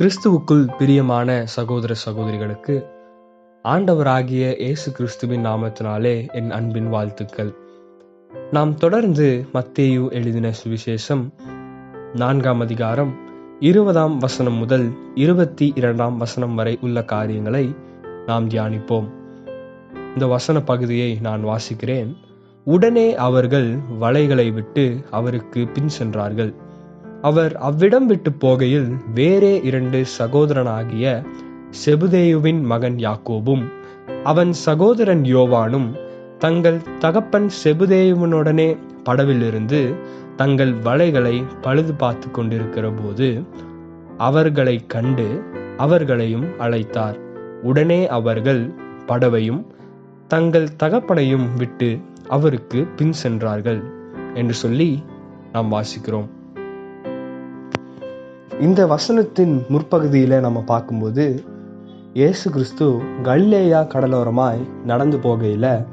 கிறிஸ்துவுக்குள் பிரியமான சகோதர சகோதரிகளுக்கு ஆண்டவராகிய இயேசு கிறிஸ்துவின் நாமத்தினாலே என் அன்பின் வாழ்த்துக்கள். நாம் தொடர்ந்து மத்தேயு எழுதின சுவிசேஷம் நான்காம் அதிகாரம் இருபதாம் வசனம் முதல் இருபத்தி இரண்டாம் வசனம் வரை உள்ள காரியங்களை நாம் தியானிப்போம். இந்த வசன பகுதியை நான் வாசிக்கிறேன். உடனே அவர்கள் வலைகளை விட்டு அவருக்கு பின் சென்றார்கள். அவர் அவ்விடம் விட்டு போகையில் வேறே இரண்டு சகோதரனாகிய செபுதேயுவின் மகன் யாக்கோபும் அவன் சகோதரன் யோவானும் தங்கள் தகப்பன் செபுதேயுவனுடனே படவிலிருந்து தங்கள் வலைகளை பழுது பார்த்து கொண்டிருக்கிற போது அவர்களை கண்டு அவர்களையும் அழைத்தார். உடனே அவர்கள் படவையும் தங்கள் தகப்பனையும் விட்டு அவருக்கு பின் சென்றார்கள் என்று சொல்லி நாம் வாசிக்கிறோம். இந்த வசனத்தின் முற்பகுதியில் நம்ம பார்க்கும்போது இயேசு கிறிஸ்து கல்லேயா கடலோரமாய் நடந்து போகையில்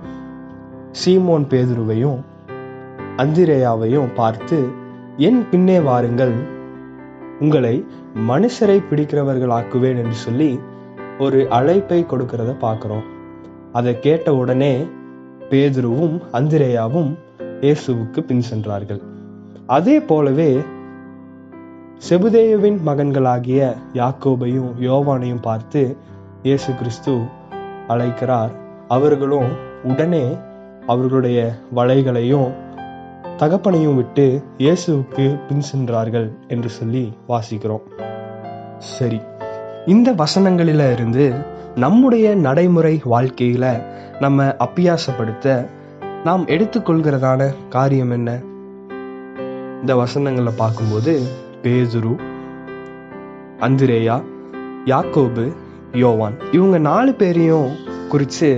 சீமோன் பேதுருவையும் அந்திரேயாவையும் பார்த்து என் பின்னே வாருங்கள் உங்களை மனுஷரை பிடிக்கிறவர்களாக்குவேன் என்று சொல்லி ஒரு அழைப்பை கொடுக்கிறத பார்க்குறோம். அதை கேட்ட உடனே பேதுருவும் அந்திரேயாவும் இயேசுவுக்கு பின் சென்றார்கள். அதே போலவே செபுதேயுவின் மகன்களாகிய யாக்கோபையும் யோவானையும் பார்த்து இயேசு கிறிஸ்து அழைக்கிறார். அவர்களும் உடனே அவர்களுடைய வலைகளையும் தகப்பனையும் விட்டு இயேசுவுக்கு பின் சென்றார்கள் என்று சொல்லி வாசிக்கிறோம். சரி இந்த வசனங்களில இருந்து நம்முடைய நடைமுறை வாழ்க்கையில நம்ம அப்பியாசப்படுத்த நாம் எடுத்துக்கொள்கிறதான காரியம் என்ன? இந்த வசனங்களை பார்க்கும்போது பேதுரு அந்திரேயா யாக்கோபு யோவான். இவங்க நாலு பேரையும் குறித்து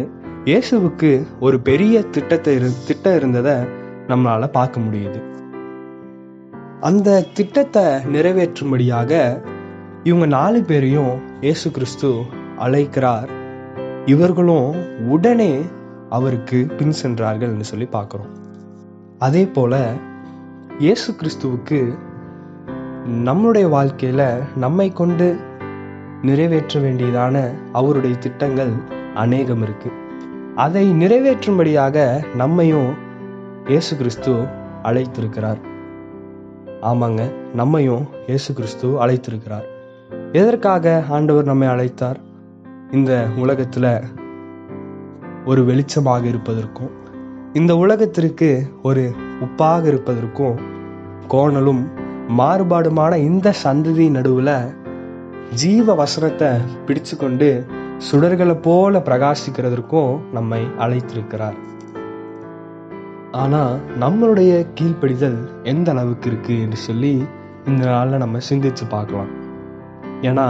இயேசுவுக்கு ஒரு பெரிய திட்டத்தை இரு திட்டம் இருந்ததை நம்மளால் பார்க்க முடியுது. அந்த திட்டத்தை நிறைவேற்றும்படியாக இவங்க நாலு பேரையும் இயேசு கிறிஸ்து அழைக்கிறார். இவர்களும் உடனே அவருக்கு பின் சென்றார்கள் என்று சொல்லி பார்க்கிறோம். அதே போல இயேசு கிறிஸ்துவுக்கு நம்முடைய வாழ்க்கையில் நம்மை கொண்டு நிறைவேற்ற வேண்டியதான அவருடைய திட்டங்கள் அநேகம் இருக்கு. அதை நிறைவேற்றும்படியாக நம்மையும் இயேசு கிறிஸ்து அழைத்திருக்கிறார். ஆமாங்க நம்மையும் இயேசு கிறிஸ்து அழைத்திருக்கிறார். எதற்காக ஆண்டவர் நம்மை அழைத்தார்? இந்த உலகத்தில் ஒரு வெளிச்சமாக இருப்பதற்கும் இந்த உலகத்திற்கு ஒரு உப்பாக இருப்பதற்கும் கோணலும் மாறுபாடுமான இந்த சந்ததி நடுவுல ஜீவ வசனத்தை பிடிச்சு கொண்டு சுடர்களை போல பிரகாசிக்கிறதற்கும் நம்மை அழைத்திருக்கிறார். ஆனா நம்மளுடைய கீழ்ப்படிதல் எந்த அளவுக்கு இருக்கு என்று சொல்லி இந்த நாளில் நம்ம சிந்திச்சு பார்க்கலாம். ஏன்னா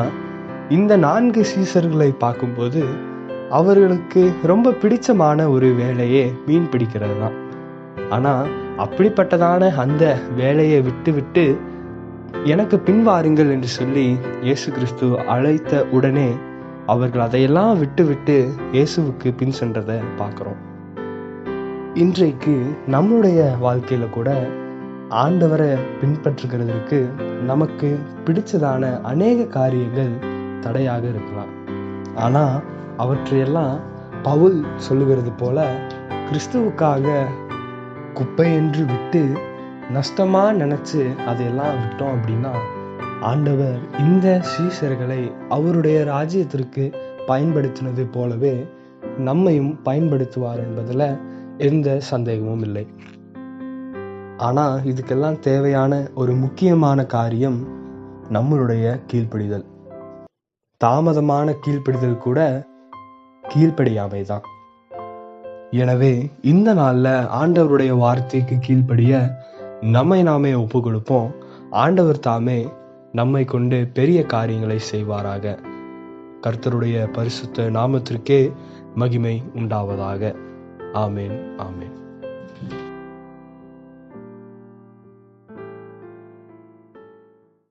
இந்த நான்கு சீசர்களை பார்க்கும்போது அவர்களுக்கு ரொம்ப பிடிச்சமான ஒரு வேலையே மீன் பிடிக்கிறது தான் ஆனா அப்படிப்பட்டதான அந்த வேலையை விட்டு விட்டு எனக்கு பின்வாருங்கள் என்று சொல்லி இயேசு கிறிஸ்து அழைத்த உடனே அவர்கள் அதையெல்லாம் விட்டு விட்டு இயேசுவுக்கு பின் சென்றதை பார்க்குறோம். இன்றைக்கு நம்மளுடைய வாழ்க்கையில் கூட ஆண்டவரை பின்பற்றுகிறதுக்கு நமக்கு பிடிச்சதான அநேக காரியங்கள் தடையாக இருக்கலாம். ஆனால் அவற்றையெல்லாம் பவுல் சொல்லுகிறது போல கிறிஸ்துவுக்காக குப்பை என்று விட்டு நஷ்டமாக நினச்சி அதையெல்லாம் விட்டோம் அப்படின்னா ஆண்டவர் இந்த சீசர்களை அவருடைய ராஜ்யத்திற்கு பயன்படுத்தினது போலவே நம்மையும் பயன்படுத்துவார் என்பதில் எந்த சந்தேகமும் இல்லை. ஆனால் இதுக்கெல்லாம் தேவையான ஒரு முக்கியமான காரியம் நம்மளுடைய கீழ்ப்படிதல். தாமதமான கீழ்ப்படிதல் கூட கீழ்ப்படியாமை தான் எனவே இந்த நாளில் ஆண்டவருடைய வார்த்தைக்கு கீழ்ப்படிய நம்மை நாமே ஒப்பு கொடுப்போம் ஆண்டவர் தாமே நம்மை கொண்டு பெரிய காரியங்களை செய்வாராக. கர்த்தருடைய பரிசுத்த நாமத்திற்கே மகிமை உண்டாவதாக. ஆமேன் ஆமேன்.